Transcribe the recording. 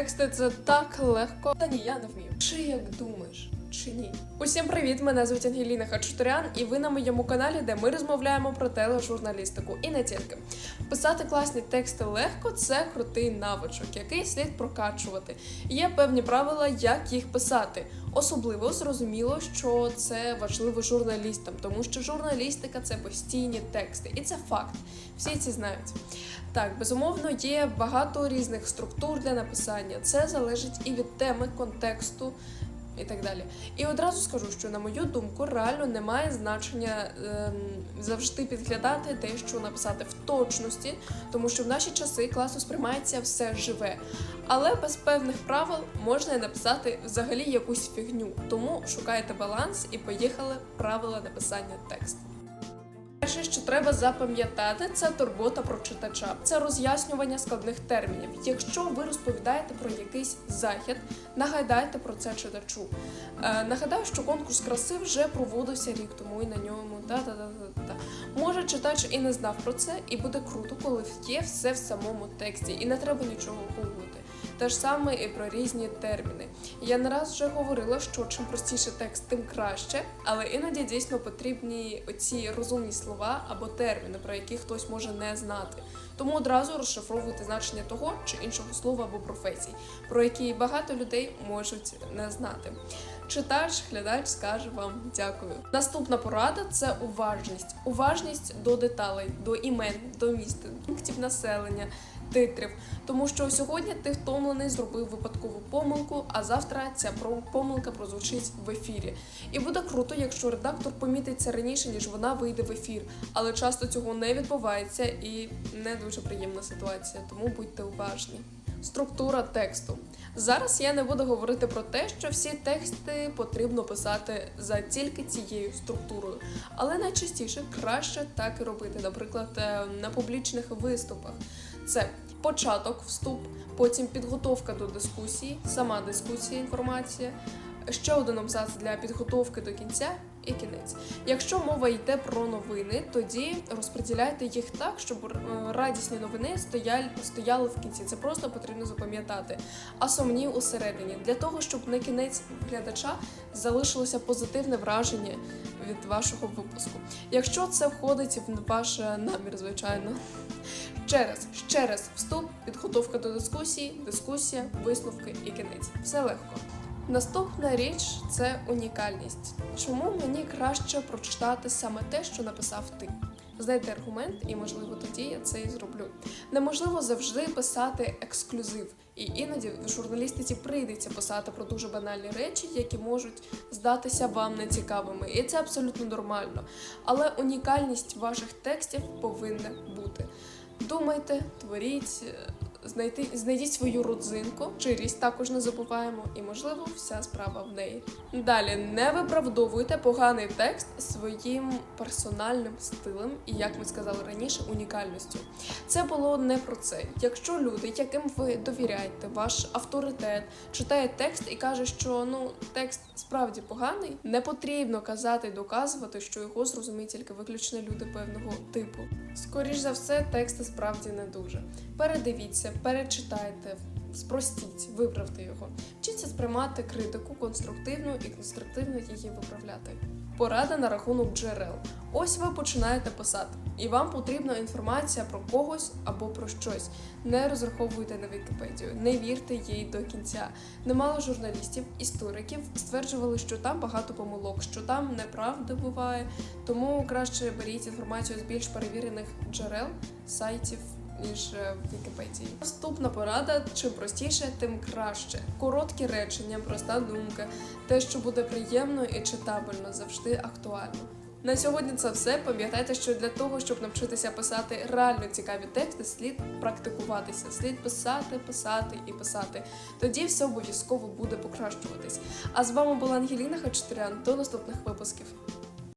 тексти це так легко. Та ні, я не вмію. Чи як думаєш? Чи ні? Усім привіт! Мене звуть Ангеліна Хачатурян, і ви на моєму каналі, де ми розмовляємо про тележурналістику і не тільки. Писати класні тексти легко це крутий навичок, який слід прокачувати. Є певні правила, як їх писати. Особливо зрозуміло, що це важливо журналістам, тому що журналістика це постійні тексти, і це факт. Всі ці знають. Так, безумовно, є багато різних структур для написання. Це залежить і від теми, контексту. І так далі. І одразу скажу, що на мою думку, реально немає значення ем, завжди підглядати те, що написати в точності, тому що в наші часи класно сприймається все живе. Але без певних правил можна написати взагалі якусь фігню. Тому шукайте баланс і поїхали правила написання тексту. Перше, що треба запам'ятати, це турбота про читача, це роз'яснювання складних термінів. Якщо ви розповідаєте про якийсь захід, нагадайте про це читачу. Е, нагадаю, що конкурс краси вже проводився рік тому і на ньому. Та-та-та-та-та. Може, читач і не знав про це, і буде круто, коли є все в самому тексті, і не треба нічого гуглити. Те ж саме і про різні терміни. Я не раз вже говорила, що чим простіше текст, тим краще, але іноді дійсно потрібні оці розумні слова або терміни, про які хтось може не знати. Тому одразу розшифровуйте значення того чи іншого слова або професій, про які багато людей можуть не знати. Читач, глядач скаже вам дякую. Наступна порада це уважність. Уважність до деталей, до імен, до міст, пунктів населення, титрів. Тому що сьогодні ти втомлений, зробив випадкову помилку, а завтра ця помилка прозвучить в ефірі. І буде круто, якщо редактор помітить це раніше, ніж вона вийде в ефір. Але часто цього не відбувається і не дуже приємна ситуація, тому будьте уважні. Структура тексту. Зараз я не буду говорити про те, що всі тексти потрібно писати за тільки цією структурою, але найчастіше краще так і робити, наприклад, е, на публічних виступах. Це початок, вступ, потім підготовка до дискусії, сама дискусія, інформація, ще один абзац для підготовки до кінця і кінець. Якщо мова йде про новини, тоді розподіляйте їх так, щоб е, радісні новини стояли, в кінці. Це просто потрібно запам'ятати. А сумні усередині для того, щоб на кінець глядача залишилося позитивне враження від вашого випуску. Якщо це входить в ваш намір, звичайно. Ще раз, ще раз вступ, підготовка до дискусії, дискусія, висновки і кінець. Все легко. Наступна річ це унікальність. Чому мені краще прочитати саме те, що написав ти? Знайти аргумент, і можливо тоді я це і зроблю. Неможливо завжди писати ексклюзив, і іноді в журналістиці прийдеться писати про дуже банальні речі, які можуть здатися вам нецікавими, і це абсолютно нормально. Але унікальність ваших текстів повинна бути. Думайте, творіть, е, знайти, знайдіть свою родзинку, щирість також не забуваємо, і можливо вся справа в неї. Далі не виправдовуйте поганий текст своїм персональним стилем і, як ми сказали раніше, унікальністю. Це було не про це. Якщо люди, яким ви довіряєте, ваш авторитет, читає текст і каже, що ну текст справді поганий, не потрібно казати і доказувати, що його зрозуміють тільки виключно люди певного типу. Скоріш за все, тексти справді не дуже. Передивіться, перечитайте, спростіть, виправте його. Вчіться сприймати критику конструктивно і конструктивно її виправляти. Порада на рахунок джерел. Ось ви починаєте писати, і вам потрібна інформація про когось або про щось. Не розраховуйте на Вікіпедію, не вірте їй до кінця. Немало журналістів, істориків стверджували, що там багато помилок, що там неправда буває. Тому краще беріть інформацію з більш перевірених джерел, сайтів. Ніж е, в Вікіпедії. Наступна порада: чим простіше, тим краще. Короткі речення, проста думка, те, що буде приємно і читабельно, завжди актуально. На сьогодні це все. Пам'ятайте, що для того, щоб навчитися писати реально цікаві тексти, слід практикуватися, слід писати, писати і писати. Тоді все обов'язково буде покращуватись. А з вами була Ангеліна Хачатурян. До наступних випусків.